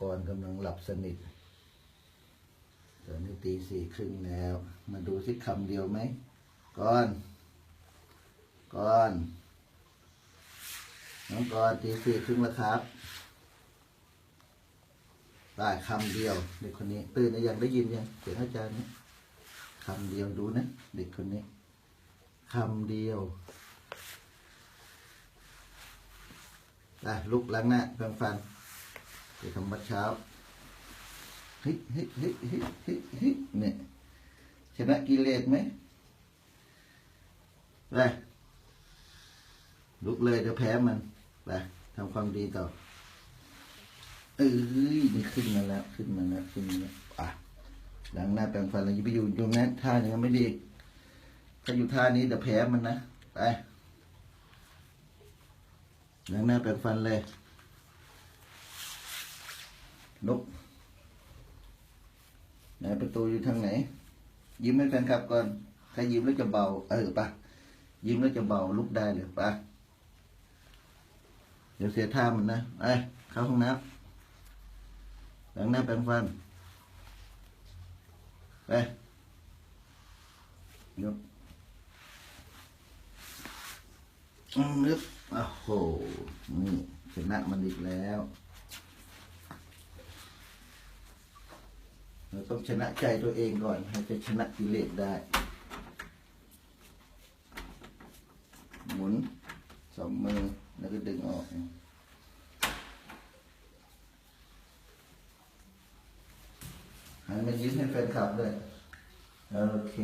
กรกำลังหลับสนิทตอนนี้ตีสี่ครึ่งแล้ว มาดูสิคำเดียวไหมก่อนก่อนน้องก่อนตีสี่ครึ่งแล้วครับได้คำเดียวเด็กคนนี้ ตื่นหรือยังได้ยินยังเสียงอาจารย์นี่คำเดียวดูนะ เด็กคนนี้คำเดียวไปลุกล้างหน้าแปรงฟัน ไปทำบัดเช้าเฮ้ยเฮ้ยเฮ้ยเฮ้ยเฮ้ยเฮ้ยเนี่ยชนะกิเลสไหมไปลุกเลยเดี๋ยวแพ้มันไปทำความดีต่อเอ้ยนี่ขึ้นมาแล้ว ขึ้นมาแล้วขึ้นมาแล้วอะล้างหน้าแปรงฟันแล้วอย่าไปอยู่อยู่นั้นท่าอย่างนั้นไม่ดีถ้าอยู่ท่านี้เดี๋ยวแพ้มันนะไปล้างหน้าแปรงฟันเลย ลุกไหนประตูอยู่ทางไหน ยิ้มให้แฟนคลับก่อน ถ้ายิ้มแล้วจะเบา เออปะยิ้มแล้วจะเบาลุกได้เลยปะเดี๋ยวเสียท่ามันนะไปเข้าห้องน้ำล้างหน้าแปรงฟันไปยกอืมนึกโอ้โห นี่ชนะมันอีกแล้ว เราต้องชนะใจตัวเองก่อน ให้จะชนะกิเลสได้ หมุนสองมือแล้วก็ดึงออกหันมายิ้มให้แฟนคลับด้วย โอเค